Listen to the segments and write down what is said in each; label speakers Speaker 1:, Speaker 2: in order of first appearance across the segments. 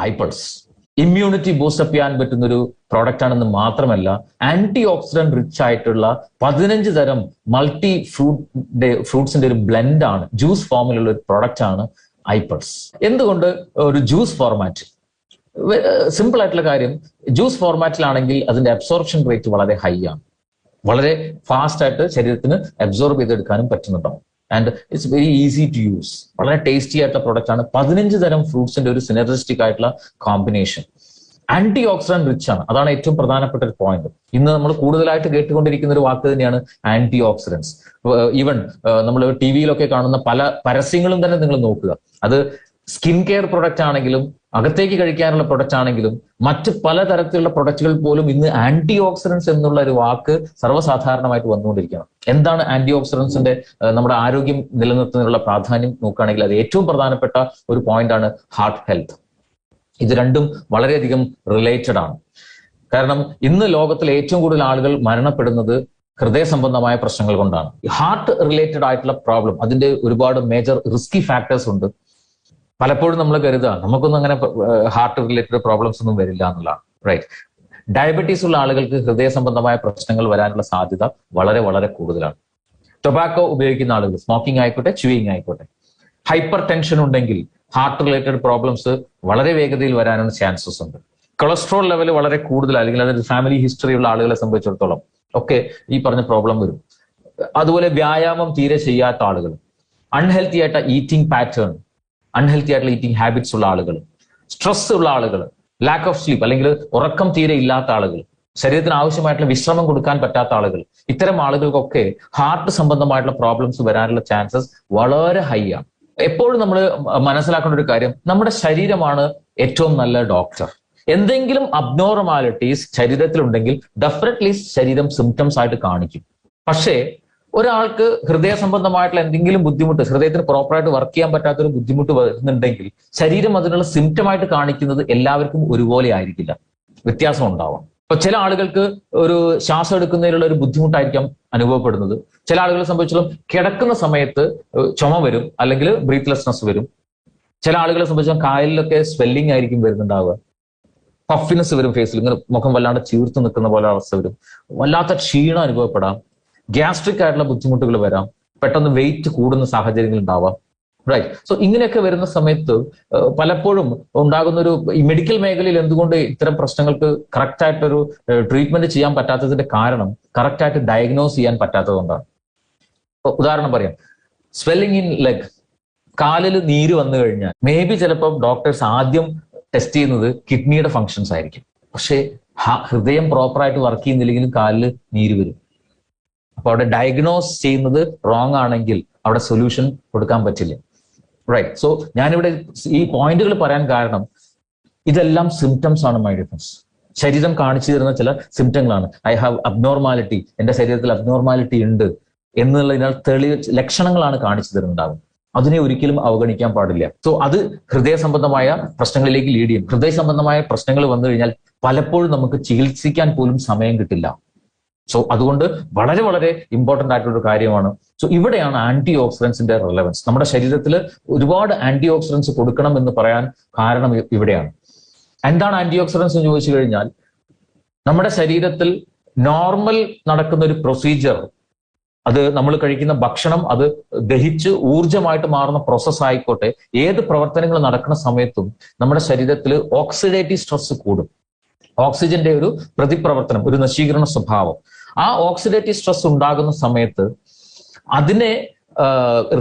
Speaker 1: ഐപ്പൾസ് immunity boost up ചെയ്യാൻ പറ്റുന്ന ഒരു പ്രോഡക്റ്റ് ആണെന്ന് മാത്രമല്ല ആന്റി ഓക്സിഡന്റ് റിച്ച് ആയിട്ടുള്ള പതിനഞ്ച് തരം മൾട്ടി ഫ്രൂട്ട് ഫ്രൂട്ട്സിന്റെ ഒരു ബ്ലെൻഡ് ആണ് ജ്യൂസ് ഫോമിലുള്ള ഒരു പ്രോഡക്റ്റ് ആണ് ഐപ്പഡ്സ് എന്തുകൊണ്ട് ഒരു ജ്യൂസ് ഫോർമാറ്റ് സിമ്പിൾ ആയിട്ടുള്ള കാര്യം ജ്യൂസ് ഫോർമാറ്റിലാണെങ്കിൽ അതിന്റെ അബ്സോർപ്ഷൻ റേറ്റ് വളരെ ഹൈ ആണ്. വളരെ ഫാസ്റ്റ് ആയിട്ട് ശരീരത്തിന് അബ്സോർബ് ചെയ്തെടുക്കാനും പറ്റുന്നുണ്ടാവും and it's very easy to use വളരെ ടേസ്റ്റി ആയിട്ടുള്ള പ്രോഡക്റ്റ് ആണ്. പതിനഞ്ച് തരം ഫ്രൂട്ട്സിന്റെ ഒരു സിനർജിസ്റ്റിക് ആയിട്ടുള്ള കോമ്പിനേഷൻ ആന്റി ഓക്സിഡന്റ് റിച്ച് ആണ്. അതാണ് ഏറ്റവും പ്രധാനപ്പെട്ട ഒരു പോയിന്റ് ഇന്ന് നമ്മൾ കൂടുതലായിട്ട് കേട്ടുകൊണ്ടിരിക്കുന്ന ഒരു വാക്ക് തന്നെയാണ് ആന്റി ഓക്സിഡൻസ് ഈവൻ നമ്മൾ ടി വിയിലൊക്കെ കാണുന്ന പല പരസ്യങ്ങളും തന്നെ നിങ്ങൾ നോക്കുക. അത് സ്കിൻ കെയർ പ്രൊഡക്റ്റ് ആണെങ്കിലും അകത്തേക്ക് കഴിക്കാനുള്ള പ്രൊഡക്റ്റ് ആണെങ്കിലും മറ്റ് പലതരത്തിലുള്ള പ്രൊഡക്റ്റുകൾ പോലും ഇന്ന് ആന്റി ഓക്സിഡൻസ് എന്നുള്ള ഒരു വാക്ക് സർവസാധാരണമായിട്ട് വന്നുകൊണ്ടിരിക്കുകയാണ്. എന്താണ് ആന്റി ഓക്സിഡൻസിന്റെ നമ്മുടെ ആരോഗ്യം നിലനിർത്തുന്നതിനുള്ള പ്രാധാന്യം? നോക്കുകയാണെങ്കിൽ അത് ഏറ്റവും പ്രധാനപ്പെട്ട ഒരു പോയിന്റ് ആണ് ഹാർട്ട് ഹെൽത്ത് ഇത് രണ്ടും വളരെയധികം റിലേറ്റഡ് ആണ്. കാരണം ഇന്ന് ലോകത്തിൽ ഏറ്റവും കൂടുതൽ ആളുകൾ മരണപ്പെടുന്നത് ഹൃദയ സംബന്ധമായ പ്രശ്നങ്ങൾ കൊണ്ടാണ്. ഹാർട്ട് റിലേറ്റഡ് ആയിട്ടുള്ള പ്രോബ്ലം അതിന്റെ ഒരുപാട് മേജർ റിസ്കി ഫാക്ടേഴ്സ് ഉണ്ട്. പലപ്പോഴും നമ്മൾ കരുതുക നമുക്കൊന്നും അങ്ങനെ ഹാർട്ട് റിലേറ്റഡ് പ്രോബ്ലംസ് ഒന്നും വരില്ല എന്നുള്ളതാണ് റൈറ്റ് ഡയബറ്റീസ് ഉള്ള ആളുകൾക്ക് ഹൃദയ സംബന്ധമായ പ്രശ്നങ്ങൾ വരാനുള്ള സാധ്യത വളരെ വളരെ കൂടുതലാണ്. ടൊബാക്കോ ഉപയോഗിക്കുന്ന ആളുകൾ സ്മോക്കിംഗ് ആയിക്കോട്ടെ ച്യൂയിങ് ആയിക്കോട്ടെ. ഹൈപ്പർ ടെൻഷൻ ഉണ്ടെങ്കിൽ ഹാർട്ട് റിലേറ്റഡ് പ്രോബ്ലംസ് വളരെ വേഗതയിൽ വരാനുള്ള ചാൻസസ് ഉണ്ട്. കൊളസ്ട്രോൾ ലെവൽ വളരെ കൂടുതൽ അല്ലെങ്കിൽ അതൊരു ഫാമിലി ഹിസ്റ്ററി ഉള്ള ആളുകളെ സംബന്ധിച്ചിടത്തോളം ഒക്കെ ഈ പറഞ്ഞ പ്രോബ്ലം വരും. അതുപോലെ വ്യായാമം തീരെ ചെയ്യാത്ത ആളുകൾ അൺഹെൽത്തി ആയിട്ട് ഈറ്റിംഗ് പാറ്റേൺ അൺഹെൽത്തി ആയിട്ടുള്ള ഈറ്റിംഗ് ഹാബിറ്റ്സ് ഉള്ള ആളുകൾ സ്ട്രെസ് ഉള്ള ആളുകൾ ലാക്ക് ഓഫ് സ്ലീപ്പ് അല്ലെങ്കിൽ ഉറക്കം തീരെ ഇല്ലാത്ത ആളുകൾ ശരീരത്തിന് ആവശ്യമായിട്ടുള്ള വിശ്രമം കൊടുക്കാൻ പറ്റാത്ത ആളുകൾ ഇത്തരം ആളുകൾക്കൊക്കെ ഹാർട്ട് സംബന്ധമായിട്ടുള്ള പ്രോബ്ലംസ് വരാനുള്ള ചാൻസസ് വളരെ ഹൈ ആണ്. എപ്പോഴും നമ്മൾ മനസ്സിലാക്കേണ്ട ഒരു കാര്യം നമ്മുടെ ശരീരമാണ് ഏറ്റവും നല്ല ഡോക്ടർ എന്തെങ്കിലും അബ്നോർമാലിറ്റീസ് ശരീരത്തിലുണ്ടെങ്കിൽ ഡെഫിനറ്റ്ലി ശരീരം സിംറ്റംസ് ആയിട്ട് കാണിക്കും. പക്ഷേ ഒരാൾക്ക് ഹൃദയ സംബന്ധമായിട്ടുള്ള എന്തെങ്കിലും ബുദ്ധിമുട്ട് ഹൃദയത്തിന് പ്രോപ്പറായിട്ട് വർക്ക് ചെയ്യാൻ പറ്റാത്ത ഒരു ബുദ്ധിമുട്ട് വരുന്നുണ്ടെങ്കിൽ ശരീരം അതിനുള്ള സിംറ്റമായിട്ട് കാണിക്കുന്നത് എല്ലാവർക്കും ഒരുപോലെ ആയിരിക്കില്ല. വ്യത്യാസം ഉണ്ടാവാം. ഇപ്പൊ ചില ആളുകൾക്ക് ഒരു ശ്വാസം എടുക്കുന്നതിലുള്ള ഒരു ബുദ്ധിമുട്ടായിരിക്കാം അനുഭവപ്പെടുന്നത്. ചില ആളുകളെ സംബന്ധിച്ചിടത്തോളം കിടക്കുന്ന സമയത്ത് ചുമ വരും അല്ലെങ്കിൽ ബ്രീത്ത്ലെസ്നെസ് വരും. ചില ആളുകളെ സംബന്ധിച്ചാൽ കായലിലൊക്കെ സ്വെല്ലിംഗ് ആയിരിക്കും വരുന്നുണ്ടാവുക. പഫിനെസ് വരും ഫേസിൽ ഇങ്ങനെ മുഖം വല്ലാണ്ട് ചീർത്ത് നിൽക്കുന്ന പോലെ അവസ്ഥ വരും. വല്ലാത്ത ക്ഷീണം അനുഭവപ്പെടാം. ഗ്യാസ്ട്രിക് ആയിട്ടുള്ള ബുദ്ധിമുട്ടുകൾ വരാം. പെട്ടെന്ന് വെയിറ്റ് കൂടുന്ന സാഹചര്യങ്ങൾ ഉണ്ടാവാം. റൈറ്റ് സോ ഇങ്ങനെയൊക്കെ വരുന്ന സമയത്ത് പലപ്പോഴും ഉണ്ടാകുന്ന ഒരു ഈ മെഡിക്കൽ മേഖലയിൽ എന്തുകൊണ്ട് ഇത്തരം പ്രശ്നങ്ങൾക്ക് കറക്റ്റ് ആയിട്ടൊരു ട്രീറ്റ്മെന്റ് ചെയ്യാൻ പറ്റാത്തതിന്റെ കാരണം കറക്റ്റ് ആയിട്ട് ഡയഗ്നോസ് ചെയ്യാൻ പറ്റാത്തതുകൊണ്ടാണ് ഉദാഹരണം പറയാം. സ്വെല്ലിംഗ് ഇൻ ലെഗ് കാലിൽ നീര് വന്നു കഴിഞ്ഞാൽ മേ ബി ചിലപ്പോൾ ഡോക്ടേഴ്സ് ആദ്യം ടെസ്റ്റ് ചെയ്യുന്നത് കിഡ്നിയുടെ ഫങ്ഷൻസ് ആയിരിക്കും. പക്ഷേ ഹൃദയം പ്രോപ്പറായിട്ട് വർക്ക് ചെയ്യുന്നില്ലെങ്കിലും കാലിൽ നീര് വരും. അപ്പൊ അവിടെ ഡയഗ്നോസ് ചെയ്യുന്നത് റോങ് ആണെങ്കിൽ അവിടെ സൊല്യൂഷൻ കൊടുക്കാൻ പറ്റില്ല. റൈറ്റ് സോ ഞാനിവിടെ ഈ പോയിന്റുകൾ പറയാൻ കാരണം ഇതെല്ലാം സിംറ്റംസ് ആണ് മൈ ഡിഫൻസ് ശരീരം കാണിച്ചു തരുന്ന ചില സിംറ്റങ്ങളാണ് ഐ ഹാവ് അബ്നോർമാലിറ്റി എന്റെ ശരീരത്തിൽ അബ്നോർമാലിറ്റി ഉണ്ട് എന്നുള്ളതിനാൽ തെളിവ് ലക്ഷണങ്ങളാണ് കാണിച്ചു തരുന്നുണ്ടാവും അതിനെ ഒരിക്കലും അവഗണിക്കാൻ പാടില്ല. സോ അത് ഹൃദയ സംബന്ധമായ പ്രശ്നങ്ങളിലേക്ക് ലീഡ് ചെയ്യും. ഹൃദയ സംബന്ധമായ പ്രശ്നങ്ങൾ വന്നു കഴിഞ്ഞാൽ പലപ്പോഴും നമുക്ക് ചികിത്സിക്കാൻ പോലും സമയം കിട്ടില്ല. സോ അതുകൊണ്ട് വളരെ വളരെ ഇമ്പോർട്ടന്റ് ആയിട്ടുള്ള കാര്യമാണ്. സോ ഇവിടെയാണ് ആന്റി ഓക്സിഡൻസിന്റെ റിലവൻസ് നമ്മുടെ ശരീരത്തിൽ ഒരുപാട് ആന്റി ഓക്സിഡൻസ് കൊടുക്കണം എന്ന് പറയാൻ കാരണം ഇവിടെയാണ്. എന്താണ് ആന്റി ഓക്സിഡൻസ് എന്ന് ചോദിച്ചു കഴിഞ്ഞാൽ നമ്മുടെ ശരീരത്തിൽ നോർമൽ നടക്കുന്ന ഒരു പ്രൊസീജിയർ അത് നമ്മൾ കഴിക്കുന്ന ഭക്ഷണം അത് ദഹിച്ച് ഊർജമായിട്ട് മാറുന്ന പ്രോസസ്സ് ആയിക്കോട്ടെ ഏത് പ്രവർത്തനങ്ങൾ നടക്കുന്ന സമയത്തും നമ്മുടെ ശരീരത്തിൽ ഓക്സിഡേറ്റീവ് സ്ട്രെസ് കൂടും. ഓക്സിജന്റെ ഒരു പ്രതിപ്രവർത്തനം ഒരു നശീകരണ സ്വഭാവം. ആ ഓക്സിഡേറ്റീവ് സ്ട്രെസ് ഉണ്ടാകുന്ന സമയത്ത് അതിനെ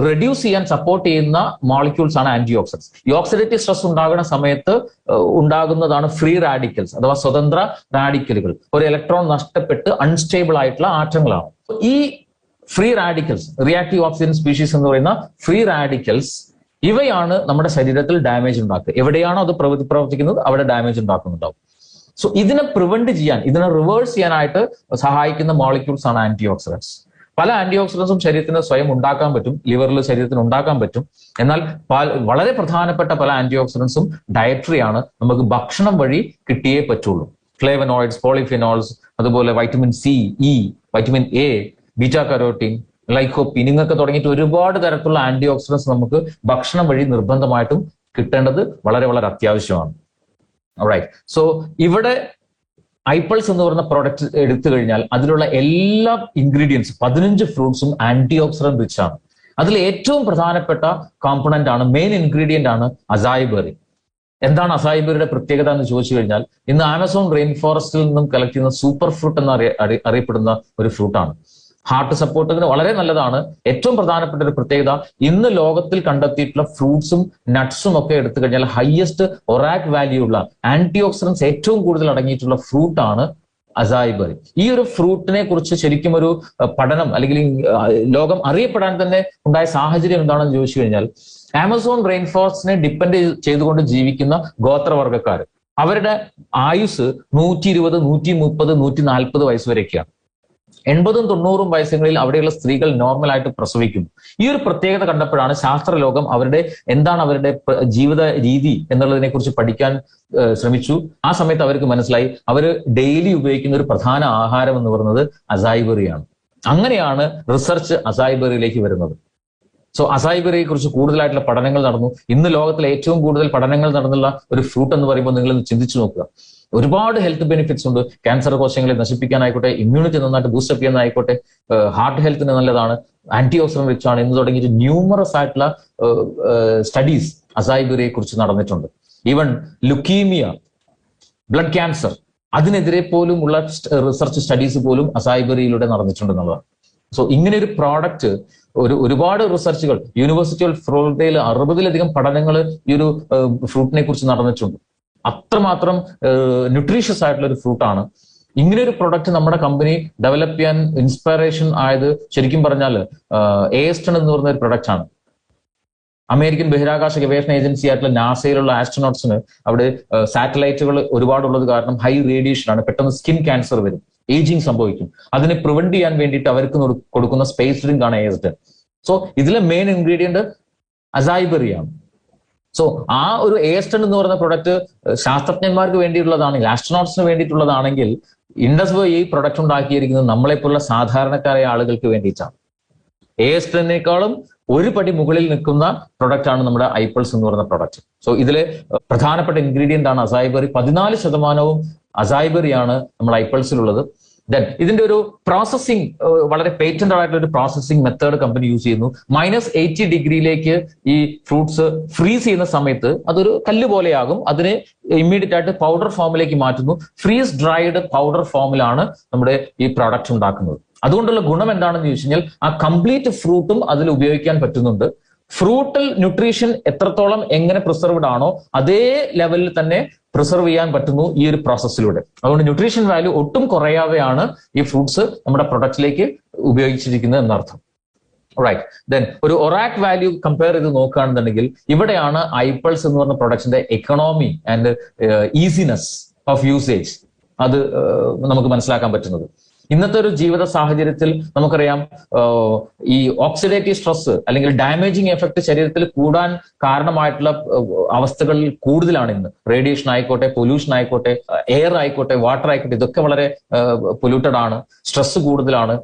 Speaker 1: റെഡ്യൂസ് ചെയ്യാൻ സപ്പോർട്ട് ചെയ്യുന്ന മോളിക്യൂൾസ് ആണ് ആന്റി ഓക്സിഡൻസ് ഈ ഓക്സിഡേറ്റീവ് സ്ട്രെസ് ഉണ്ടാകുന്ന സമയത്ത് ഉണ്ടാകുന്നതാണ് ഫ്രീ റാഡിക്കൽസ് അഥവാ സ്വതന്ത്ര റാഡിക്കലുകൾ ഒരു ഇലക്ട്രോൺ നഷ്ടപ്പെട്ട് അൺസ്റ്റേബിൾ ആയിട്ടുള്ള ആറ്റങ്ങളാണ്. ഈ free radicals reactive oxygen species എന്ന് പറയുന്ന ഫ്രീ റാഡിക്കൽസ് ഇവയാണ് നമ്മുടെ ശരീരത്തിൽ ഡാമേജ് ഉണ്ടാക്കുക. എവിടെയാണോ അത് പ്രവർത്തി പ്രവർത്തിക്കുന്നത് അവിടെ ഡാമേജ് ഉണ്ടാക്കുന്നുണ്ടാവും. സോ ഇതിനെ പ്രിവെന്റ് ചെയ്യാൻ ഇതിനെ റിവേഴ്സ് ചെയ്യാനായിട്ട് സഹായിക്കുന്ന മോളിക്യൂൾസ് ആണ് ആന്റി ഓക്സിഡൻസ് പല ആന്റി ഓക്സിഡൻസും ശരീരത്തിന് സ്വയം ഉണ്ടാക്കാൻ പറ്റും ലിവറിൽ ശരീരത്തിന് ഉണ്ടാക്കാൻ പറ്റും. എന്നാൽ വളരെ പ്രധാനപ്പെട്ട പല ആന്റി ഓക്സിഡൻസും ഡയറ്ററി ആണ്. നമുക്ക് ഭക്ഷണം വഴി കിട്ടിയേ പറ്റുള്ളൂ. ഫ്ലേവനോയിഡ്സ് പോളിഫിനോൾസ് അതുപോലെ vitamin C E vitamin A beta carotene lycopene ഇങ്ങൊക്കെ തുടങ്ങിയിട്ട് ഒരുപാട് തരത്തിലുള്ള ആന്റി ഓക്സിഡൻസ് നമുക്ക് ഭക്ഷണം വഴി നിർബന്ധമായിട്ടും കിട്ടേണ്ടത് വളരെ വളരെ അത്യാവശ്യമാണ്. റൈറ്റ് സോ ഇവിടെ ഐപ്പൾസ് എന്ന് പറയുന്ന പ്രോഡക്റ്റ് എടുത്തു കഴിഞ്ഞാൽ അതിലുള്ള എല്ലാ ഇൻഗ്രീഡിയൻസ് പതിനഞ്ച് ഫ്രൂട്ട്സും ആന്റി ഓക്സിഡന്റ് റിച്ച് ആണ്. അതിൽ ഏറ്റവും പ്രധാനപ്പെട്ട കോമ്പണന്റ് ആണ് മെയിൻ ഇൻഗ്രീഡിയന്റ് ആണ് അസായി ബെറി എന്താണ് അസായി ബെറിയുടെ പ്രത്യേകത എന്ന് ചോദിച്ചു കഴിഞ്ഞാൽ ഇന്ന് ആമസോൺ റെയിൻ ഫോറസ്റ്റിൽ നിന്നും കളക്ട് ചെയ്യുന്ന സൂപ്പർ ഫ്രൂട്ട് എന്ന് അറിയ- അറിയപ്പെടുന്ന ഒരു ഫ്രൂട്ടാണ് ഹാർട്ട് സപ്പോർട്ടിന് വളരെ നല്ലതാണ്. ഏറ്റവും പ്രധാനപ്പെട്ട ഒരു പ്രത്യേകത ഇന്ന് ലോകത്തിൽ കണ്ടെത്തിയിട്ടുള്ള ഫ്രൂട്ട്സും നട്ട്സും ഒക്കെ എടുത്തു കഴിഞ്ഞാൽ ഹയസ്റ്റ് ഒറാക് വാല്യൂ ഉള്ള ആന്റി ഓക്സിഡൻസ് ഏറ്റവും കൂടുതൽ അടങ്ങിയിട്ടുള്ള ഫ്രൂട്ടാണ് ആണ് അസായി ഈ ഒരു ഫ്രൂട്ടിനെ കുറിച്ച് ശരിക്കും ഒരു പഠനം അല്ലെങ്കിൽ ലോകം അറിയപ്പെടാൻ തന്നെ ഉണ്ടായ സാഹചര്യം എന്താണെന്ന് ചോദിച്ചു കഴിഞ്ഞാൽ ആമസോൺ റെയിൻ ഫോറസ്റ്റിനെ ഡിപ്പെൻഡ് ചെയ്തുകൊണ്ട് ജീവിക്കുന്ന ഗോത്രവർഗക്കാർ അവരുടെ ആയുസ് നൂറ്റി ഇരുപത് നൂറ്റി മുപ്പത് നൂറ്റി നാൽപ്പത് വയസ്സ് വരെയൊക്കെയാണ്. എൺപതും തൊണ്ണൂറും വയസ്സുകളിൽ അവിടെയുള്ള സ്ത്രീകൾ നോർമൽ ആയിട്ട് പ്രസവിക്കും. ഈ ഒരു പ്രത്യേകത കണ്ടപ്പോഴാണ് ശാസ്ത്രലോകം അവരുടെ എന്താണ് അവരുടെ ജീവിത രീതി എന്നുള്ളതിനെ കുറിച്ച് പഠിക്കാൻ ശ്രമിച്ചു. ആ സമയത്ത് അവർക്ക് മനസ്സിലായി അവർ ഡെയിലി ഉപയോഗിക്കുന്ന ഒരു പ്രധാന ആഹാരം എന്ന് പറയുന്നത് അസായിബറിയാണ് അങ്ങനെയാണ് റിസർച്ച് അസായിബറിയിലേക്ക് വരുന്നത്. സോ അസായിബറിയെ കുറിച്ച് കൂടുതലായിട്ടുള്ള പഠനങ്ങൾ നടന്നു. ഇന്ന് ലോകത്തിലെ ഏറ്റവും കൂടുതൽ പഠനങ്ങൾ നടന്നുള്ള ഒരു ഫ്രൂട്ട് എന്ന് പറയുമ്പോൾ നിങ്ങൾ ചിന്തിച്ചു നോക്കുക. ഒരുപാട് ഹെൽത്ത് ബെനിഫിറ്റ്സ് ഉണ്ട്. ക്യാൻസർ കോശങ്ങളെ നശിപ്പിക്കാനായിക്കോട്ടെ ഇമ്മ്യൂണിറ്റി നന്നായിട്ട് ബൂസ്റ്റപ്പ് ചെയ്യാനായിക്കോട്ടെ ഹാർട്ട് ഹെൽത്തിന് നല്ലതാണ് ആന്റി ഓക്സിഡന്റ് റിച്ച് ആണ് എന്ന് തുടങ്ങിയിട്ട് ന്യൂമറസ് ആയിട്ടുള്ള സ്റ്റഡീസ് അസായിബറിയെ കുറിച്ച് നടന്നിട്ടുണ്ട്. ഈവൻ ലുക്കീമിയ ബ്ലഡ് ക്യാൻസർ അതിനെതിരെ പോലും ഉള്ള റിസർച്ച് സ്റ്റഡീസ് പോലും അസൈബറിയിലൂടെ നടന്നിട്ടുണ്ട് എന്നുള്ളതാണ്. സോ ഇങ്ങനെ ഒരു പ്രോഡക്റ്റ് ഒരു ഒരുപാട് റിസർച്ചുകൾ യൂണിവേഴ്സിറ്റി ഓഫ് ഫ്ലോറിഡയിൽ അറുപതിലധികം പഠനങ്ങൾ ഈ ഒരു ഫ്രൂട്ടിനെ കുറിച്ച് നടന്നിട്ടുണ്ട്. അത്രമാത്രം ന്യൂട്രീഷ്യസ് ആയിട്ടുള്ള ഒരു ഫ്രൂട്ടാണ് ഇങ്ങനെ ഒരു പ്രൊഡക്റ്റ് നമ്മുടെ കമ്പനി ഡെവലപ്പ് ചെയ്യാൻ ഇൻസ്പിറേഷൻ ആയത് ശരിക്കും പറഞ്ഞാൽ ഏസ്റ്റൺ എന്ന് പറയുന്ന ഒരു പ്രൊഡക്റ്റ് ആണ്. അമേരിക്കൻ ബഹിരാകാശ ഗവേഷണ ഏജൻസി ആയിട്ടുള്ള നാസയിലുള്ള ആസ്ട്രോണോട്ട്സിന് അവിടെ സാറ്റലൈറ്റുകൾ ഒരുപാടുള്ളത് കാരണം ഹൈ റേഡിയേഷൻ ആണ്. പെട്ടെന്ന് സ്കിൻ ക്യാൻസർ വരും. ഏജിങ് സംഭവിക്കും. അതിനെ പ്രിവെന്റ് ചെയ്യാൻ വേണ്ടിയിട്ട് അവർക്ക് കൊടുക്കുന്ന സ്പേസ് ഡ്രിങ്ക് ആണ് ഏസ്ഡ് സോ ഇതിലെ മെയിൻ ഇൻഗ്രീഡിയന്റ് അസൈബറിയാണ് സോ ആ ഒരു ഏസ്റ്റൺ എന്ന് പറയുന്ന പ്രൊഡക്റ്റ് ശാസ്ത്രജ്ഞന്മാർക്ക് വേണ്ടിയിട്ടുള്ളതാണെങ്കിൽ ആസ്ട്രോണോട്ട്സിന് വേണ്ടിയിട്ടുള്ളതാണെങ്കിൽ ഇൻഡസ് ഈ പ്രൊഡക്റ്റ് ഉണ്ടാക്കിയിരിക്കുന്നത് നമ്മളെപ്പോലുള്ള സാധാരണക്കാരായ ആളുകൾക്ക് വേണ്ടിയിട്ടാണ്. ഏസ്റ്റണിനേക്കാളും ഒരു പടി മുകളിൽ നിൽക്കുന്ന പ്രൊഡക്റ്റ് ആണ് നമ്മുടെ ഐപ്പിൾസ് എന്ന് പറയുന്ന പ്രൊഡക്റ്റ് സോ ഇതിലെ പ്രധാനപ്പെട്ട ഇൻഗ്രീഡിയന്റ് ആണ് അസൈബറി പതിനാല് ശതമാനവും അസൈബറിയാണ് നമ്മൾ ഐപ്പിൾസിലുള്ളത് ദെൻ ഇതിന്റെ ഒരു പ്രോസസ്സിംഗ് വളരെ പേറ്റന്റ് ആയിട്ടുള്ള ഒരു പ്രോസസ്സിംഗ് മെത്തേഡ് കമ്പനി യൂസ് ചെയ്യുന്നു. മൈനസ് എയ്റ്റി ഡിഗ്രിയിലേക്ക് ഈ ഫ്രൂട്ട്സ് ഫ്രീസ് ചെയ്യുന്ന സമയത്ത് അതൊരു കല്ല് പോലെയാകും. അതിനെ ഇമ്മീഡിയറ്റ് ആയിട്ട് പൗഡർ ഫോമിലേക്ക് മാറ്റുന്നു. ഫ്രീസ് ഡ്രൈഡ് പൗഡർ ഫോമിലാണ് നമ്മുടെ ഈ പ്രോഡക്റ്റ് ഉണ്ടാക്കുന്നത്. അതുകൊണ്ടുള്ള ഗുണം എന്താണെന്ന് ചോദിച്ചു കഴിഞ്ഞാൽ ആ കംപ്ലീറ്റ് ഫ്രൂട്ടും അതിൽ ഉപയോഗിക്കാൻ പറ്റുന്നുണ്ട്. ഫ്രൂട്ടൽ ന്യൂട്രീഷൻ എത്രത്തോളം എങ്ങനെ പ്രിസർവ്ഡ് ആണോ അതേ ലെവലിൽ തന്നെ പ്രിസർവ് ചെയ്യാൻ പറ്റുന്നു ഈ ഒരു പ്രോസസ്സിലൂടെ അതുകൊണ്ട് ന്യൂട്രീഷൻ വാല്യൂ ഒട്ടും കുറയാതെയാണ് ഈ ഫ്രൂട്ട്സ് നമ്മുടെ പ്രൊഡക്റ്റിലേക്ക് ഉപയോഗിച്ചിരിക്കുന്നത് എന്നർത്ഥം. റൈറ്റ് ദെൻ ഒരു ഒറാക് വാല്യൂ കമ്പയർ ചെയ്ത് നോക്കുകയാണെന്നുണ്ടെങ്കിൽ ഇവിടെയാണ് ഐപ്പിൾസ് എന്ന് പറഞ്ഞ പ്രൊഡക്റ്റിന്റെ economy and easiness of usage അത് നമുക്ക് മനസ്സിലാക്കാൻ പറ്റുന്നത്. ഇന്നത്തെ ഒരു ജീവിത സാഹചര്യത്തിൽ നമുക്കറിയാം ഈ ഓക്സിഡേറ്റീവ് സ്ട്രെസ് അല്ലെങ്കിൽ ഡാമേജിങ് എഫക്ട് ശരീരത്തിൽ കൂടാൻ കാരണമായിട്ടുള്ള അവസ്ഥകൾ കൂടുതലാണ് ഇന്ന്. റേഡിയേഷൻ ആയിക്കോട്ടെ പൊല്യൂഷൻ ആയിക്കോട്ടെ എയർ ആയിക്കോട്ടെ വാട്ടർ ആയിക്കോട്ടെ ഇതൊക്കെ വളരെ പൊല്യൂട്ടഡ് ആണ്. സ്ട്രെസ് കൂടുതലാണ്.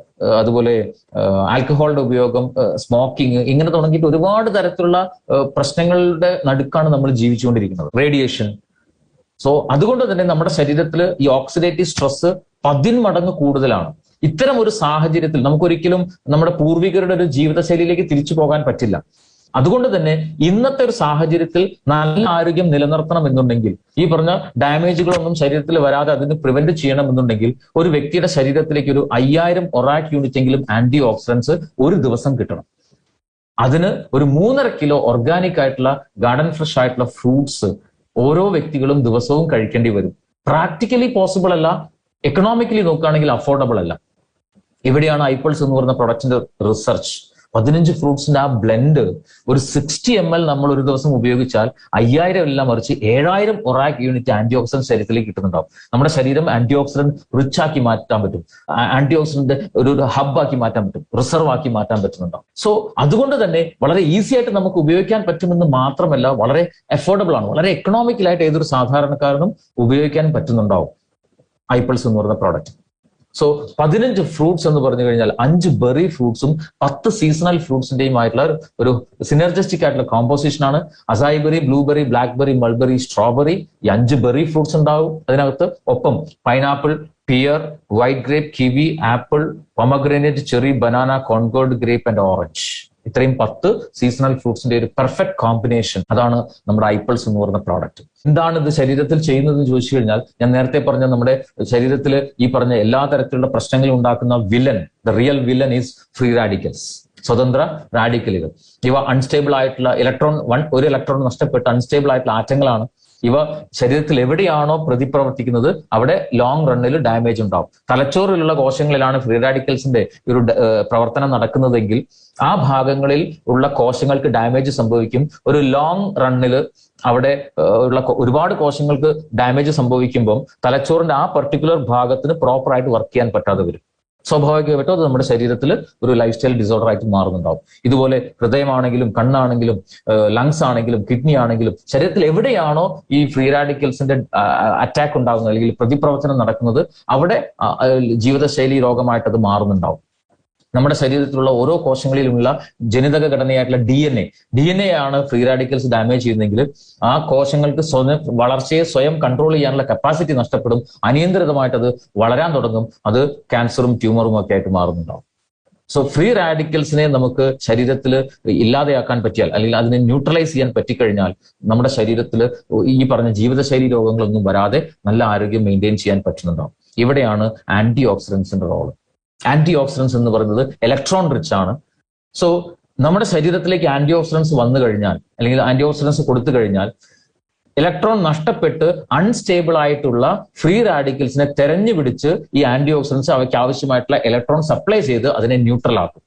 Speaker 1: അതുപോലെ ആൽക്കഹോളിന്റെ ഉപയോഗം സ്മോക്കിംഗ് ഇങ്ങനെ തുടങ്ങിയിട്ട് ഒരുപാട് തരത്തിലുള്ള പ്രശ്നങ്ങളുടെ നടുക്കാണ് നമ്മൾ ജീവിച്ചുകൊണ്ടിരിക്കുന്നത്. റേഡിയേഷൻ. സോ അതുകൊണ്ട് തന്നെ നമ്മുടെ ശരീരത്തിൽ ഈ ഓക്സിഡേറ്റീവ് സ്ട്രെസ് പതിന്മടങ്ങ് കൂടുതലാണ്. ഇത്തരം ഒരു സാഹചര്യത്തിൽ നമുക്കൊരിക്കലും നമ്മുടെ പൂർവികരുടെ ഒരു ജീവിതശൈലിയിലേക്ക് തിരിച്ചു പോകാൻ പറ്റില്ല. അതുകൊണ്ട് തന്നെ ഇന്നത്തെ ഒരു സാഹചര്യത്തിൽ നല്ല ആരോഗ്യം നിലനിർത്തണം എന്നുണ്ടെങ്കിൽ ഈ പറഞ്ഞ ഡാമേജുകളൊന്നും ശരീരത്തിൽ വരാതെ അതിന് പ്രിവെന്റ് ചെയ്യണം എന്നുണ്ടെങ്കിൽ ഒരു വ്യക്തിയുടെ ശരീരത്തിലേക്ക് ഒരു അയ്യായിരം ഒറാക് യൂണിറ്റ് എങ്കിലും ആന്റി ഓക്സിഡൻസ് ഒരു ദിവസം കിട്ടണം. അതിന് ഒരു മൂന്നര കിലോ ഓർഗാനിക് ആയിട്ടുള്ള ഗാർഡൻ ഫ്രഷ് ആയിട്ടുള്ള ഫ്രൂട്ട്സ് ഓരോ വ്യക്തികളും ദിവസവും കഴിക്കേണ്ടി വരും. പ്രാക്ടിക്കലി പോസിബിൾ അല്ല എക്കണോമിക്കലി നോക്കുകയാണെങ്കിൽ അഫോർഡബിൾ അല്ല. ഇവിടെയാണ് ഐപ്പിൾസ് എന്ന് പറയുന്ന പ്രൊഡക്റ്റിന്റെ റിസർച്ച് പതിനഞ്ച് ഫ്രൂട്ട്സിന്റെ ആ ബ്ലെൻഡ് ഒരു സിക്സ്റ്റി എം എൽ നമ്മൾ ഒരു ദിവസം ഉപയോഗിച്ചാൽ അയ്യായിരം എല്ലാം മറിച്ച് ഏഴായിരം ഒറാക് യൂണിറ്റ് ആന്റി ഓക്സിഡന്റ് ശരീരത്തിലേക്ക് കിട്ടുന്നുണ്ടാവും. നമ്മുടെ ശരീരം ആന്റി ഓക്സിഡന്റ് റിച്ച് ആക്കി മാറ്റാൻ പറ്റും. ആന്റി ഓക്സിഡന്റ് ഒരു ഹബ് ആക്കി മാറ്റാൻ പറ്റും. റിസർവ് ആക്കി മാറ്റാൻ പറ്റുന്നുണ്ടാവും. സോ അതുകൊണ്ട് തന്നെ വളരെ ഈസി ആയിട്ട് നമുക്ക് ഉപയോഗിക്കാൻ പറ്റുമെന്ന് മാത്രമല്ല വളരെ അഫോർഡബിൾ ആണ്. വളരെ എക്കണോമിക്കലായിട്ട് ഏതൊരു സാധാരണക്കാരനും ഉപയോഗിക്കാൻ പറ്റുന്നുണ്ടാവും. ഐപ്പിൾസ് എന്ന് പറയുന്ന പ്രോഡക്റ്റ് സോ പതിനഞ്ച് ഫ്രൂട്ട്സ് എന്ന് പറഞ്ഞു കഴിഞ്ഞാൽ അഞ്ച് ബെറി ഫ്രൂട്ട്സും പത്ത് സീസണൽ ഫ്രൂട്ട്സിന്റെയും ആയിട്ടുള്ള ഒരു സിനർജസ്റ്റിക് ആയിട്ടുള്ള കോമ്പോസിഷൻ ആണ്. Acai berry blueberry blackberry mulberry strawberry ഈ അഞ്ച് ബെറി ഫ്രൂട്ട്സ് ഉണ്ടാവും. അതിനകത്ത് ഒപ്പം pineapple pear white grape kiwi apple pomegranate cherry banana concord grape and orange ഇത്രയും പത്ത് സീസണൽ ഫ്രൂട്ട്സിന്റെ ഒരു പെർഫെക്റ്റ് കോമ്പിനേഷൻ അതാണ് നമ്മുടെ ഐപ്പിൾസ് എന്ന് പറയുന്ന പ്രോഡക്റ്റ് എന്താണ് ഇത് ശരീരത്തിൽ ചെയ്യുന്നത് എന്ന് ചോദിച്ചു കഴിഞ്ഞാൽ ഞാൻ നേരത്തെ പറഞ്ഞ നമ്മുടെ ശരീരത്തിൽ ഈ പറഞ്ഞ എല്ലാ തരത്തിലുള്ള പ്രശ്നങ്ങൾ ഉണ്ടാക്കുന്ന villain the real villain is free radicals സ്വതന്ത്ര റാഡിക്കലുകൾ ഇവ അൺസ്റ്റേബിൾ ആയിട്ടുള്ള ഇലക്ട്രോൺ വൺ ഒരു ഇലക്ട്രോൺ നഷ്ടപ്പെട്ട അൺസ്റ്റേബിൾ ആയിട്ടുള്ള ആറ്റങ്ങളാണ് ഇവ ശരീരത്തിൽ എവിടെയാണോ പ്രതിപ്രവർത്തിക്കുന്നത് അവിടെ ലോങ് റണ്ണിൽ ഡാമേജ് ഉണ്ടാവും. തലച്ചോറിലുള്ള കോശങ്ങളിലാണ് ഫ്രീ റാഡിക്കൽസിന്റെ ഒരു പ്രവർത്തനം നടക്കുന്നതെങ്കിൽ ആ ഭാഗങ്ങളിൽ ഉള്ള കോശങ്ങൾക്ക് ഡാമേജ് സംഭവിക്കും. ഒരു ലോങ് റണ്ണിൽ അവിടെ ഉള്ള ഒരുപാട് കോശങ്ങൾക്ക് ഡാമേജ് സംഭവിക്കുമ്പം തലച്ചോറിന്റെ ആ പർട്ടിക്കുലർ ഭാഗത്തിന് പ്രോപ്പറായിട്ട് വർക്ക് ചെയ്യാൻ പറ്റാതെ വരും. സ്വാഭാവികമായിട്ടും അത് നമ്മുടെ ശരീരത്തിൽ ഒരു ലൈഫ് സ്റ്റൈൽ ഡിസോർഡർ ആയിട്ട് മാറുന്നുണ്ടാവും. ഇതുപോലെ ഹൃദയമാണെങ്കിലും കണ്ണാണെങ്കിലും ലങ്സ് ആണെങ്കിലും കിഡ്നി ആണെങ്കിലും ശരീരത്തിൽ എവിടെയാണോ ഈ ഫ്രീ റാഡിക്കൽസിന്റെ അറ്റാക്ക് ഉണ്ടാകുന്നത് അല്ലെങ്കിൽ പ്രതിപ്രവർത്തനം നടക്കുന്നത് അവിടെ ജീവിതശൈലി രോഗമായിട്ട് അത് മാറുന്നുണ്ടാവും. നമ്മുടെ ശരീരത്തിലുള്ള ഓരോ കോശങ്ങളിലുമുള്ള ജനിതക ഘടനയായിട്ടുള്ള D N A D N A ആണ് ഫ്രീ റാഡിക്കൽസ് ഡാമേജ് ചെയ്യുന്നതെങ്കിൽ ആ കോശങ്ങൾക്ക് സ്വയം വളർച്ചയെ സ്വയം കൺട്രോൾ ചെയ്യാനുള്ള കപ്പാസിറ്റി നഷ്ടപ്പെടും. അനിയന്ത്രിതമായിട്ട് അത് വളരാൻ തുടങ്ങും. അത് ക്യാൻസറും ട്യൂമറും ഒക്കെ ആയിട്ട് മാറുന്നുണ്ടാവും. സോ ഫ്രീ റാഡിക്കൽസിനെ നമുക്ക് ശരീരത്തിൽ ഇല്ലാതെയാക്കാൻ പറ്റിയാൽ അല്ലെങ്കിൽ അതിനെ ന്യൂട്രലൈസ് ചെയ്യാൻ പറ്റിക്കഴിഞ്ഞാൽ നമ്മുടെ ശരീരത്തിൽ ഈ പറഞ്ഞ ജീവിതശൈലി രോഗങ്ങളൊന്നും വരാതെ നല്ല ആരോഗ്യം മെയിന്റെയിൻ ചെയ്യാൻ പറ്റുന്നുണ്ടാവും. ഇവിടെയാണ് ആന്റി ഓക്സിഡൻസിന്റെ റോൾ ആന്റി ഓക്സിഡൻസ് എന്ന് പറയുന്നത് ഇലക്ട്രോൺ റിച്ച് ആണ്. സോ നമ്മുടെ ശരീരത്തിലേക്ക് ആന്റി ഓക്സിഡൻസ് വന്നു കഴിഞ്ഞാൽ അല്ലെങ്കിൽ ആന്റി ഓക്സിഡൻസ് കൊടുത്തു കഴിഞ്ഞാൽ ഇലക്ട്രോൺ നഷ്ടപ്പെട്ട് അൺസ്റ്റേബിൾ ആയിട്ടുള്ള ഫ്രീ റാഡിക്കൽസിനെ തെരഞ്ഞു പിടിച്ച് ഈ ആന്റി ഓക്സിഡൻസ് അവയ്ക്ക് ആവശ്യമായിട്ടുള്ള ഇലക്ട്രോൺ സപ്ലൈ ചെയ്ത് അതിനെ ന്യൂട്രൽ ആക്കും.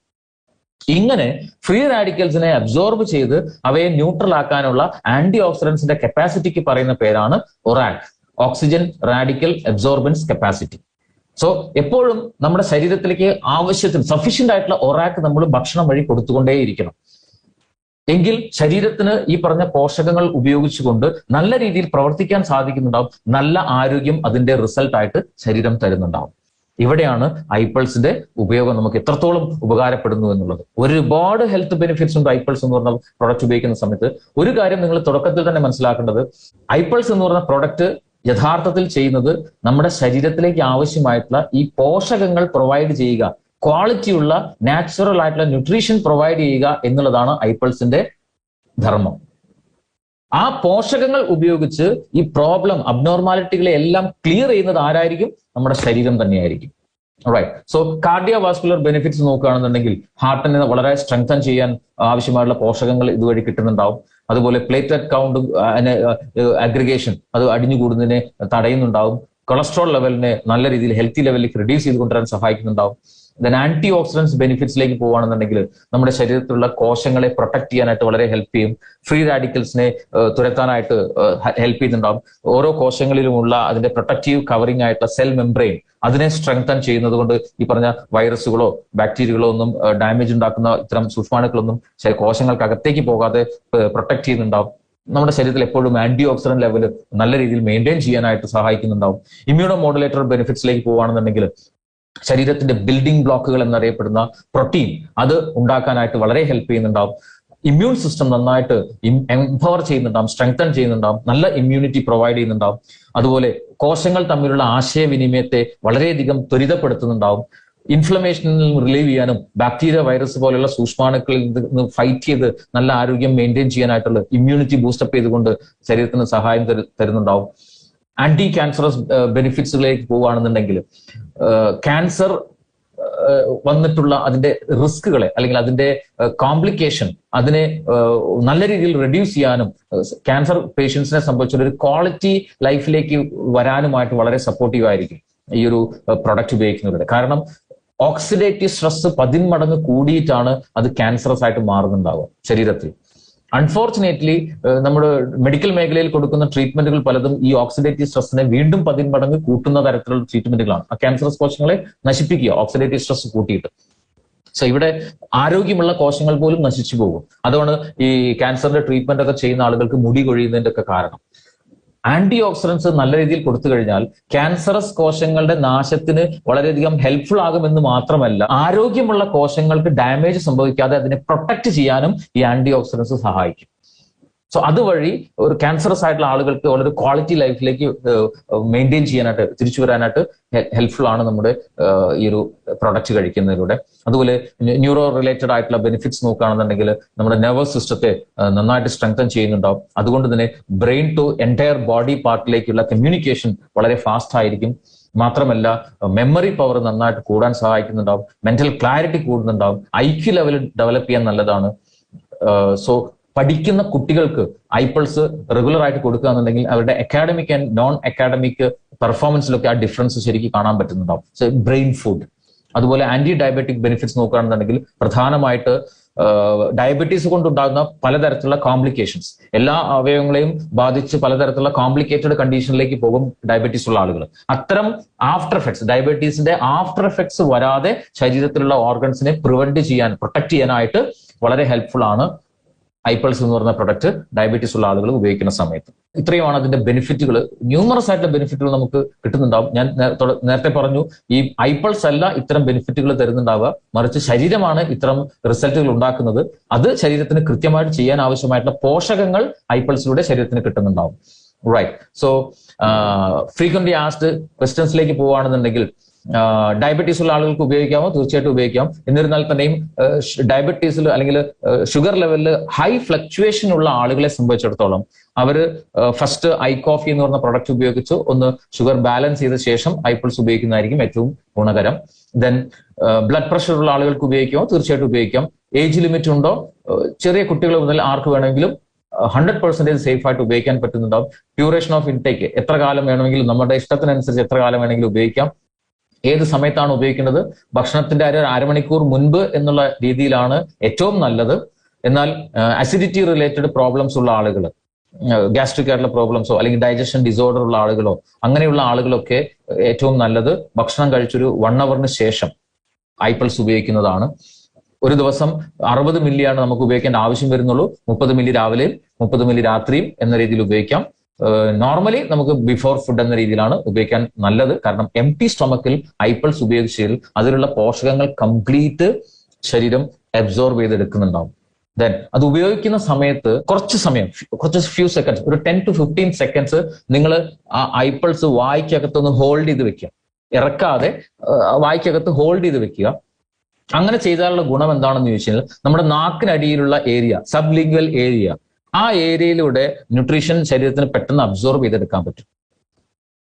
Speaker 1: ഇങ്ങനെ ഫ്രീ റാഡിക്കൽസിനെ അബ്സോർബ് ചെയ്ത് അവയെ ന്യൂട്രൽ ആക്കാനുള്ള ആന്റി ഓക്സിഡൻസിന്റെ കപ്പാസിറ്റിക്ക് പറയുന്ന പേരാണ് ORAC. Oxygen radical absorbance capacity so എപ്പോഴും നമ്മുടെ ശരീരത്തിലേക്ക് ആവശ്യത്തിന് സഫീഷ്യന്റ് ആയിട്ടുള്ള ഒറാക്ക് നമ്മൾ ഭക്ഷണം വഴി കൊടുത്തുകൊണ്ടേയിരിക്കണം എങ്കിൽ ശരീരത്തിന് ഈ പറഞ്ഞ പോഷകങ്ങൾ ഉപയോഗിച്ചുകൊണ്ട് നല്ല രീതിയിൽ പ്രവർത്തിക്കാൻ സാധിക്കുന്നുണ്ടാവും. നല്ല ആരോഗ്യം അതിന്റെ റിസൾട്ടായിട്ട് ശരീരം തരുന്നുണ്ടാവും. ഇവിടെയാണ് ഐപ്പിൾസിന്റെ ഉപയോഗം നമുക്ക് എത്രത്തോളം ഉപകാരപ്പെടുന്നു എന്നുള്ളത്. ഒരുപാട് ഹെൽത്ത് ബെനിഫിറ്റ്സ് ഉണ്ട് ഐപ്പിൾസ് എന്ന് പറഞ്ഞ പ്രൊഡക്റ്റ് ഉപയോഗിക്കുന്ന സമയത്ത്. ഒരു കാര്യം നിങ്ങൾ തുടക്കത്തിൽ തന്നെ മനസ്സിലാക്കേണ്ടത്. ഐപ്പിൾസ് എന്ന് പറഞ്ഞ പ്രൊഡക്റ്റ് യഥാർത്ഥത്തിൽ ചെയ്യുന്നത് നമ്മുടെ ശരീരത്തിലേക്ക് ആവശ്യമായിട്ടുള്ള ഈ പോഷകങ്ങൾ പ്രൊവൈഡ് ചെയ്യുക. ക്വാളിറ്റിയുള്ള നാച്ചുറൽ ആയിട്ടുള്ള ന്യൂട്രീഷൻ പ്രൊവൈഡ് ചെയ്യുക എന്നുള്ളതാണ് ഐപ്പിൾസിന്റെ ധർമ്മം. ആ പോഷകങ്ങൾ ഉപയോഗിച്ച് ഈ പ്രോബ്ലം അബ്നോർമാലിറ്റികളെ എല്ലാം ക്ലിയർ ചെയ്യുന്നത് ആരായിരിക്കും? നമ്മുടെ ശരീരം തന്നെയായിരിക്കും. Right so cardiovascular benefits നോക്കുകയാണെന്നുണ്ടെങ്കിൽ ഹാർട്ടിനെ വളരെ സ്ട്രെങ്തൻ ചെയ്യാൻ ആവശ്യമായിട്ടുള്ള പോഷകങ്ങൾ ഇതുവഴി കിട്ടുന്നുണ്ടാവും. അതുപോലെ പ്ലേറ്റ്ലെറ്റ് കൗണ്ട് അഗ്രിഗേഷൻ അത് അടിഞ്ഞുകൂടുന്നതിനെ തടയുന്നുണ്ടാവും. കൊളസ്ട്രോൾ ലെവലിനെ നല്ല രീതിയിൽ ഹെൽത്തി ലെവലിലേക്ക് റിഡ്യൂസ് ചെയ്ത് കൊണ്ടുവരാൻ സഹായിക്കുന്നുണ്ടാവും. ദെൻ ആന്റി ഓക്സിഡൻസ് ബെനിഫിറ്റ്സിലേക്ക് പോവുകയാണെന്നുണ്ടെങ്കിൽ നമ്മുടെ ശരീരത്തിലുള്ള കോശങ്ങളെ പ്രൊട്ടക്ട് ചെയ്യാനായിട്ട് വളരെ ഹെൽപ്പ് ചെയ്യും. ഫ്രീ റാഡിക്കൽസിനെ തുരത്താനായിട്ട് ഹെൽപ്പ് ചെയ്യുന്നുണ്ടാവും. ഓരോ കോശങ്ങളിലുമുള്ള അതിന്റെ പ്രൊട്ടക്റ്റീവ് കവറിംഗ് ആയിട്ടുള്ള സെൽ മെംബ്രെയിൻ അതിനെ സ്ട്രെങ്തൻ ചെയ്യുന്നത് കൊണ്ട് ഈ പറഞ്ഞ വൈറസുകളോ ബാക്ടീരിയകളോ ഒന്നും ഡാമേജ് ഉണ്ടാക്കുന്ന ഇത്തരം സൂക്ഷ്മാണുക്കളൊന്നും കോശങ്ങൾക്ക് അകത്തേക്ക് പോകാതെ പ്രൊട്ടക്ട് ചെയ്യുന്നുണ്ടാവും. നമ്മുടെ ശരീരത്തിൽ എപ്പോഴും ആന്റി ഓക്സിഡന്റ് ലെവൽ നല്ല രീതിയിൽ മെയിന്റെയിൻ ചെയ്യാനായിട്ട് സഹായിക്കുന്നുണ്ടാവും. ഇമ്മ്യൂണോ മോഡുലേറ്റർ ബെനിഫിറ്റ്സിലേക്ക് പോവുകയാണെന്നുണ്ടെങ്കിൽ ശരീരത്തിന്റെ ബിൽഡിംഗ് ബ്ലോക്കുകൾ എന്നറിയപ്പെടുന്ന പ്രോട്ടീൻ അത് ഉണ്ടാക്കാനായിട്ട് വളരെ ഹെൽപ്പ് ചെയ്യുന്നുണ്ടാവും. ഇമ്മ്യൂൺ സിസ്റ്റം നന്നായിട്ട് എംപവർ ചെയ്യുന്നുണ്ടാവും സ്ട്രെങ്തൻ ചെയ്യുന്നുണ്ടാവും നല്ല ഇമ്മ്യൂണിറ്റി പ്രൊവൈഡ് ചെയ്യുന്നുണ്ടാവും. അതുപോലെ കോശങ്ങൾ തമ്മിലുള്ള ആശയവിനിമയത്തെ വളരെയധികം ത്വരിതപ്പെടുത്തുന്നുണ്ടാവും. ഇൻഫ്ലമേഷനിൽ റിലീവ് ചെയ്യാനും ബാക്ടീരിയ വൈറസ് പോലെയുള്ള സൂക്ഷ്മാണുക്കളിൽ നിന്ന് ഫൈറ്റ് ചെയ്ത് നല്ല ആരോഗ്യം മെയിന്റെയിൻ ചെയ്യാനായിട്ടുള്ള ഇമ്മ്യൂണിറ്റി ബൂസ്റ്റപ്പ് ചെയ്തുകൊണ്ട് ശരീരത്തിന് സഹായം തരു- തരുന്നുണ്ടാവും. ആന്റി ക്യാൻസറസ് ബെനിഫിറ്റ്സുകളിലേക്ക് പോവുകയാണെന്നുണ്ടെങ്കിൽ ക്യാൻസർ വന്നിട്ടുള്ള അതിന്റെ റിസ്കുകളെ അല്ലെങ്കിൽ അതിന്റെ കോംപ്ലിക്കേഷൻ അതിനെ നല്ല രീതിയിൽ റെഡ്യൂസ് ചെയ്യാനും ക്യാൻസർ പേഷ്യൻസിനെ സംബന്ധിച്ചുള്ള ഒരു ക്വാളിറ്റി ലൈഫിലേക്ക് വരാനുമായിട്ട് വളരെ സപ്പോർട്ടീവ് ആയിരിക്കും ഈ ഒരു പ്രൊഡക്റ്റ് ഉപയോഗിക്കുന്നവരുടെ. കാരണം ഓക്സിഡേറ്റീവ് സ്ട്രെസ് പതിന്മടങ്ങ് കൂടിയിട്ടാണ് അത് ക്യാൻസറസ് ആയിട്ട് മാറുന്നുണ്ടാവുക ശരീരത്തിൽ. അൺഫോർച്ചുനേറ്റ്ലി നമ്മുടെ മെഡിക്കൽ മേഖലയിൽ കൊടുക്കുന്ന ട്രീറ്റ്മെന്റുകൾ പലതും ഈ ഓക്സിഡേറ്റീവ് സ്ട്രെസ്സിനെ വീണ്ടും പതിന്മടങ്ങ് കൂട്ടുന്ന തരത്തിലുള്ള ട്രീറ്റ്മെന്റുകളാണ് ആ ക്യാൻസറസ് കോശങ്ങളെ നശിപ്പിക്കുക ഓക്സിഡേറ്റീവ് സ്ട്രെസ് കൂട്ടിയിട്ട്. സോ ഇവിടെ ആരോഗ്യമുള്ള കോശങ്ങൾ പോലും നശിച്ചു പോകും. അതുകൊണ്ട് ഈ ക്യാൻസറിന്റെ ട്രീറ്റ്മെന്റ് ഒക്കെ ചെയ്യുന്ന ആളുകൾക്ക് മുടി കൊഴിയുന്നതിന്റെ ഒക്കെ കാരണം. ആന്റി ഓക്സിഡൻസ് നല്ല രീതിയിൽ കൊടുത്തു കഴിഞ്ഞാൽ ക്യാൻസറസ് കോശങ്ങളുടെ നാശത്തിന് വളരെയധികം ഹെൽപ്ഫുൾ ആകുമെന്ന് മാത്രമല്ല ആരോഗ്യമുള്ള കോശങ്ങൾക്ക് ഡാമേജ് സംഭവിക്കാതെ അതിനെ പ്രൊട്ടക്ട് ചെയ്യാനും ഈ ആന്റി ഓക്സിഡൻസ് സഹായിക്കും. സോ അതുവഴി ഒരു ക്യാൻസറസ് ആയിട്ടുള്ള ആളുകൾക്ക് വളരെ ക്വാളിറ്റി ലൈഫിലേക്ക് മെയിന്റെയിൻ ചെയ്യാനായിട്ട് തിരിച്ചു വരാനായിട്ട് ഹെൽപ്ഫുൾ ആണ് നമ്മുടെ ഈ ഒരു പ്രൊഡക്റ്റ് കഴിക്കുന്നതിലൂടെ. അതുപോലെ ന്യൂറോ റിലേറ്റഡ് ആയിട്ടുള്ള ബെനിഫിറ്റ്സ് നോക്കുകയാണെന്നുണ്ടെങ്കിൽ നമ്മുടെ നെർവസ് സിസ്റ്റത്തെ നന്നായിട്ട് സ്ട്രെങ്തൻ ചെയ്യുന്നുണ്ടാവും. അതുകൊണ്ട് തന്നെ ബ്രെയിൻ ടു എന്റയർ ബോഡി പാർട്ടിലേക്കുള്ള കമ്മ്യൂണിക്കേഷൻ വളരെ ഫാസ്റ്റ് ആയിരിക്കും. മാത്രമല്ല മെമ്മറി പവർ നന്നായിട്ട് കൂടാൻ സഹായിക്കുന്നുണ്ടാവും. മെന്റൽ ക്ലാരിറ്റി കൂടുന്നുണ്ടാവും. ഐക്യു ലെവൽ ഡെവലപ്പ് ചെയ്യാൻ നല്ലതാണ്. സോ പഠിക്കുന്ന കുട്ടികൾക്ക് ഐപ്പിൾസ് റെഗുലർ ആയിട്ട് കൊടുക്കുക എന്നുണ്ടെങ്കിൽ അവരുടെ അക്കാഡമിക് ആൻഡ് നോൺ അക്കാഡമിക് പെർഫോമൻസിലൊക്കെ ആ ഡിഫറൻസ് ശരിക്കും കാണാൻ പറ്റുന്നുണ്ടാവും. സോ ബ്രെയിൻ ഫുഡ് അതുപോലെ ആന്റി ഡയബറ്റിക് ബെനിഫിറ്റ്സ് നോക്കുകയാണെന്നുണ്ടെങ്കിൽ പ്രധാനമായിട്ട് ഡയബറ്റീസ് കൊണ്ടുണ്ടാകുന്ന പലതരത്തിലുള്ള കോംപ്ലിക്കേഷൻസ് എല്ലാ അവയവങ്ങളെയും ബാധിച്ച് പലതരത്തിലുള്ള കോംപ്ലിക്കേറ്റഡ് കണ്ടീഷനിലേക്ക് പോകും ഡയബറ്റീസ് ഉള്ള ആളുകൾ അത്തരം ആഫ്റ്റർ എഫക്ട്സ് ഡയബറ്റീസിന്റെ ആഫ്റ്റർ എഫക്ട്സ് വരാതെ ശരീരത്തിലുള്ള ഓർഗൻസിനെ പ്രിവെന്റ് ചെയ്യാൻ പ്രൊട്ടക്ട് ചെയ്യാനായിട്ട് വളരെ ഹെൽപ്ഫുൾ ആണ് ഐപ്പൾസ് എന്ന് പറഞ്ഞ പ്രൊഡക്റ്റ് ഡയബറ്റീസ് ഉള്ള ആളുകൾ ഉപയോഗിക്കുന്ന സമയത്ത്. ഇത്രയുമാണ് അതിന്റെ ബെനിഫിറ്റുകൾ ന്യൂമറസ് ആയിട്ടുള്ള ബെനിഫിറ്റുകൾ നമുക്ക് കിട്ടുന്നുണ്ടാവും. ഞാൻ നേരത്തെ പറഞ്ഞു ഈ ഐപ്പൾസ് അല്ല ഇത്തരം ബെനിഫിറ്റുകൾ തരുന്നുണ്ടാവുക. മറിച്ച് ശരീരമാണ് ഇത്തരം റിസൾട്ടുകൾ ഉണ്ടാക്കുന്നത്. അത് ശരീരത്തിന് കൃത്യമായിട്ട് ചെയ്യാൻ ആവശ്യമായിട്ടുള്ള പോഷകങ്ങൾ ഐപ്പൾസിലൂടെ ശരീരത്തിന് കിട്ടുന്നുണ്ടാവും. റൈറ്റ് സോ ഫ്രീക്വന്റ്ലി ആസ്ഡ് ക്വസ്റ്റ്യൻസിലേക്ക് പോവുകയാണെന്നുണ്ടെങ്കിൽ ഡയബറ്റീസ് ഉള്ള ആളുകൾക്ക് ഉപയോഗിക്കാമോ? തീർച്ചയായിട്ടും ഉപയോഗിക്കാം. എന്നിരുന്നാൽ തന്നെയും ഡയബറ്റീസിൽ അല്ലെങ്കിൽ ഷുഗർ ലെവലിൽ ഹൈ ഫ്ലക്ച്വേഷൻ ഉള്ള ആളുകളെ സംബന്ധിച്ചിടത്തോളം അവർ ഫസ്റ്റ് ഐ കോഫി എന്ന് പറഞ്ഞ പ്രൊഡക്റ്റ് ഉപയോഗിച്ച്. ഒന്ന് ഷുഗർ ബാലൻസ് ചെയ്ത ശേഷം ഐപ്പിൾസ് ഉപയോഗിക്കുന്നതായിരിക്കും ഏറ്റവും ഗുണകരം. ദെൻ ബ്ലഡ് പ്രഷർ ഉള്ള ആളുകൾക്ക് ഉപയോഗിക്കാമോ? തീർച്ചയായിട്ടും ഉപയോഗിക്കാം. ഏജ് ലിമിറ്റ് ഉണ്ടോ? ചെറിയ കുട്ടികൾ മുതൽ ആർക്ക് വേണമെങ്കിലും ഹൺഡ്രഡ് പെർസെന്റേജ് സേഫ് ആയിട്ട് ഉപയോഗിക്കാൻ പറ്റുന്നുണ്ടാവും. ഡ്യൂറേഷൻ ഓഫ് ഇൻടേക്ക് എത്ര കാലം വേണമെങ്കിലും നമ്മുടെ ഇഷ്ടത്തിനനുസരിച്ച് എത്ര കാലം വേണമെങ്കിലും ഉപയോഗിക്കാം. ഏത് സമയത്താണ് ഉപയോഗിക്കുന്നത്? ഭക്ഷണത്തിന്റെ ഒരു അരമണിക്കൂർ മുൻപ് എന്നുള്ള രീതിയിലാണ് ഏറ്റവും നല്ലത്. എന്നാൽ അസിഡിറ്റി റിലേറ്റഡ് പ്രോബ്ലംസ് ഉള്ള ആളുകൾ ഗ്യാസ്ട്രിക് ആയിട്ടുള്ള പ്രോബ്ലംസോ അല്ലെങ്കിൽ ഡൈജഷൻ ഡിസോർഡർ ഉള്ള ആളുകളോ അങ്ങനെയുള്ള ആളുകളൊക്കെ ഏറ്റവും നല്ലത് ഭക്ഷണം കഴിച്ചൊരു വൺ അവറിന് ശേഷം ഐപ്പിൾസ് ഉപയോഗിക്കുന്നതാണ്. ഒരു ദിവസം അറുപത് മില്ലിയാണ് നമുക്ക് ഉപയോഗിക്കേണ്ട ആവശ്യം വരുന്നുള്ളൂ. മുപ്പത് മില്ലി രാവിലെയും മുപ്പത് മില്ലി രാത്രിയും എന്ന രീതിയിൽ ഉപയോഗിക്കാം. നോർമലി നമുക്ക് ബിഫോർ ഫുഡ് എന്ന രീതിയിലാണ് ഉപയോഗിക്കാൻ നല്ലത്. കാരണം എം ടി സ്റ്റൊമക്കിൽ ഐപ്പിൾസ് ഉപയോഗിച്ചാൽ അതിലുള്ള പോഷകങ്ങൾ കംപ്ലീറ്റ് ശരീരം അബ്സോർബ് ചെയ്തെടുക്കുന്നുണ്ടാവും. ദെൻ അത് ഉപയോഗിക്കുന്ന സമയത്ത് കുറച്ച് സമയം കുറച്ച് ഫ്യൂ സെക്കൻഡ്സ് ഒരു ടെൻ ടു ഫിഫ്റ്റീൻ സെക്കൻഡ്സ് നിങ്ങൾ ആ ഐപ്പിൾസ് വായിക്കകത്തൊന്ന് ഹോൾഡ് ചെയ്ത് വെക്കുക. ഇറക്കാതെ വായിക്കകത്ത് ഹോൾഡ് ചെയ്ത് വെക്കുക. അങ്ങനെ ചെയ്താലുള്ള ഗുണം എന്താണെന്ന് ചോദിച്ചാൽ നമ്മുടെ നാക്കിനടിയിലുള്ള ഏരിയ സബ് ലിംഗ്വൽ ഏരിയ ആ ഏരിയയിലൂടെ ന്യൂട്രീഷൻ ശരീരത്തിന് പെട്ടെന്ന് അബ്സോർബ് ചെയ്തെടുക്കാൻ പറ്റും.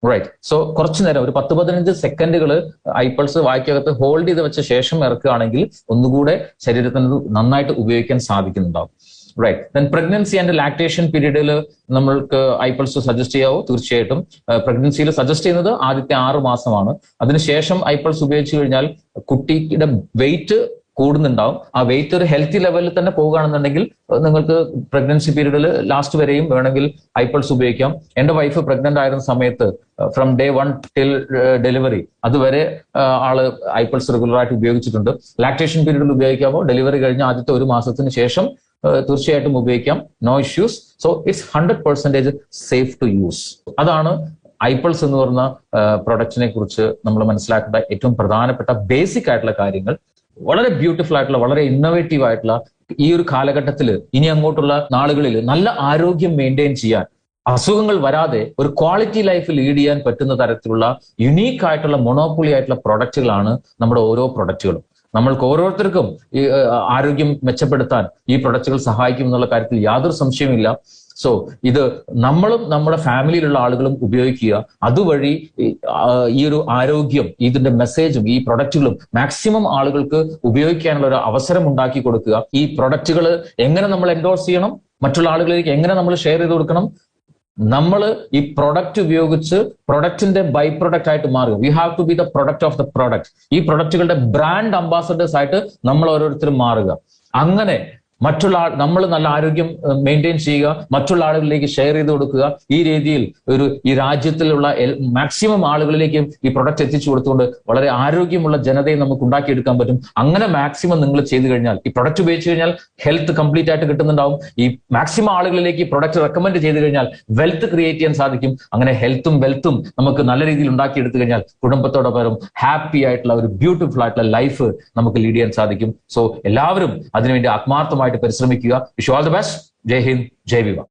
Speaker 1: റൈറ്റ് സോ കുറച്ചു നേരം ഒരു പത്ത് പതിനഞ്ച് സെക്കൻഡുകൾ ഐപൾസ് വായിക്കകത്ത് ഹോൾഡ് ചെയ്ത് വെച്ച ശേഷം ഇറക്കുകയാണെങ്കിൽ ഒന്നുകൂടെ ശരീരത്തിന് നന്നായിട്ട് ഉപയോഗിക്കാൻ സാധിക്കുന്നുണ്ടാവും. Right then pregnancy and lactation പീരീഡിൽ നമ്മൾക്ക് ഐപൾസ് സജസ്റ്റ് ചെയ്യാവോ? തീർച്ചയായിട്ടും. പ്രഗ്നൻസിയിൽ സജസ്റ്റ് ചെയ്യുന്നത് ആദ്യത്തെ ആറ് മാസമാണ്. അതിനുശേഷം ഐപൾസ് ഉപയോഗിച്ചു കഴിഞ്ഞാൽ കുട്ടിയുടെ വെയിറ്റ് കൂടുന്നുണ്ടാവും. ആ വെയിറ്റ് ഒരു ഹെൽത്തി ലെവലിൽ തന്നെ പോകുകയാണെന്നുണ്ടെങ്കിൽ നിങ്ങൾക്ക് പ്രഗ്നൻസി പീരീഡിൽ ലാസ്റ്റ് വരെയും വേണമെങ്കിൽ ഐപൾസ് ഉപയോഗിക്കാം. എന്റെ വൈഫ് പ്രഗ്നന്റ് ആയിരുന്ന സമയത്ത് from day one till delivery അതുവരെ ആൾ ഐപൾസ് റെഗുലർ ആയിട്ട് ഉപയോഗിച്ചിട്ടുണ്ട്. ലാക്ടേഷൻ പീരീഡിൽ ഉപയോഗിക്കാമോ? ഡെലിവറി കഴിഞ്ഞ ആദ്യത്തെ ഒരു മാസത്തിന് ശേഷം തീർച്ചയായിട്ടും ഉപയോഗിക്കാം. No issues so it's hundred percentage safe to use അതാണ് ഐപ്പിൾസ് എന്ന് പറഞ്ഞ പ്രൊഡക്റ്റിനെ കുറിച്ച് നമ്മൾ മനസ്സിലാക്കേണ്ട ഏറ്റവും പ്രധാനപ്പെട്ട ബേസിക് ആയിട്ടുള്ള കാര്യങ്ങൾ. വളരെ ബ്യൂട്ടിഫുൾ ആയിട്ടുള്ള വളരെ ഇന്നോവേറ്റീവ് ആയിട്ടുള്ള ഈ ഒരു കാലഘട്ടത്തിൽ ഇനി അങ്ങോട്ടുള്ള നാളുകളിൽ നല്ല ആരോഗ്യം മെയിന്റെയിൻ ചെയ്യാൻ അസുഖങ്ങൾ വരാതെ ഒരു ക്വാളിറ്റി ലൈഫ് ലീഡ് ചെയ്യാൻ പറ്റുന്ന തരത്തിലുള്ള യുണീക്ക് ആയിട്ടുള്ള മൊണോപ്പൊളി ആയിട്ടുള്ള പ്രൊഡക്റ്റുകളാണ് നമ്മുടെ ഓരോ പ്രൊഡക്റ്റുകളും നമ്മൾക്ക് ഓരോരുത്തർക്കും ഈ ആരോഗ്യം മെച്ചപ്പെടുത്താൻ ഈ പ്രൊഡക്റ്റുകൾ സഹായിക്കും എന്നുള്ള കാര്യത്തിൽ യാതൊരു സംശയമില്ല സോ ഇത് നമ്മളും നമ്മുടെ ഫാമിലിയിലുള്ള ആളുകളും ഉപയോഗിക്കുക. അതുവഴി ഈ, ഒരു ആരോഗ്യം ഇതിന്റെ മെസ്സേജും ഈ പ്രൊഡക്റ്റുകളും മാക്സിമം ആളുകൾക്ക് ഉപയോഗിക്കാനുള്ള ഒരു അവസരം ഉണ്ടാക്കി കൊടുക്കുക. ഈ പ്രൊഡക്റ്റുകൾ എങ്ങനെ നമ്മൾ എൻഡോഴ്സ് ചെയ്യണം? മറ്റുള്ള ആളുകളിലേക്ക് എങ്ങനെ നമ്മൾ ഷെയർ ചെയ്ത് കൊടുക്കണം? നമ്മൾ ഈ പ്രൊഡക്റ്റ് ഉപയോഗിച്ച് പ്രൊഡക്റ്റിന്റെ ബൈ പ്രൊഡക്റ്റ് ആയിട്ട് മാറുക. We have to be the product of the product ഈ പ്രൊഡക്റ്റുകളുടെ ബ്രാൻഡ് അംബാസഡേഴ്സ് ആയിട്ട് നമ്മൾ ഓരോരുത്തരും മാറുക. അങ്ങനെ മറ്റുള്ള ആൾ നമ്മൾ നല്ല ആരോഗ്യം മെയിന്റെയിൻ ചെയ്യുക മറ്റുള്ള ആളുകളിലേക്ക് ഷെയർ ചെയ്ത് കൊടുക്കുക. ഈ രീതിയിൽ ഒരു ഈ രാജ്യത്തിലുള്ള മാക്സിമം ആളുകളിലേക്കും ഈ പ്രൊഡക്റ്റ് എത്തിച്ചു കൊടുത്തുകൊണ്ട് വളരെ ആരോഗ്യമുള്ള ജനതയെ നമുക്ക് ഉണ്ടാക്കിയെടുക്കാൻ പറ്റും. അങ്ങനെ മാക്സിമം നിങ്ങൾ ചെയ്തു കഴിഞ്ഞാൽ ഈ പ്രൊഡക്റ്റ് ഉപയോഗിച്ച് കഴിഞ്ഞാൽ ഹെൽത്ത് കംപ്ലീറ്റ് ആയിട്ട് കിട്ടുന്നുണ്ടാവും. ഈ മാക്സിമം ആളുകളിലേക്ക് ഈ പ്രൊഡക്റ്റ് റെക്കമെൻഡ് ചെയ്ത് കഴിഞ്ഞാൽ വെൽത്ത് ക്രിയേറ്റ് ചെയ്യാൻ സാധിക്കും. അങ്ങനെ ഹെൽത്തും വെൽത്തും നമുക്ക് നല്ല രീതിയിൽ ഉണ്ടാക്കിയെടുത്തു കഴിഞ്ഞാൽ കുടുംബത്തോടൊപ്പം ഹാപ്പി ആയിട്ടുള്ള ഒരു ബ്യൂട്ടിഫുൾ ആയിട്ടുള്ള ലൈഫ് നമുക്ക് ലീഡ് ചെയ്യാൻ സാധിക്കും. സോ എല്ലാവരും അതിനുവേണ്ടി party పరిశ్రమికుగా wish all the best Jai Hind Jai వివా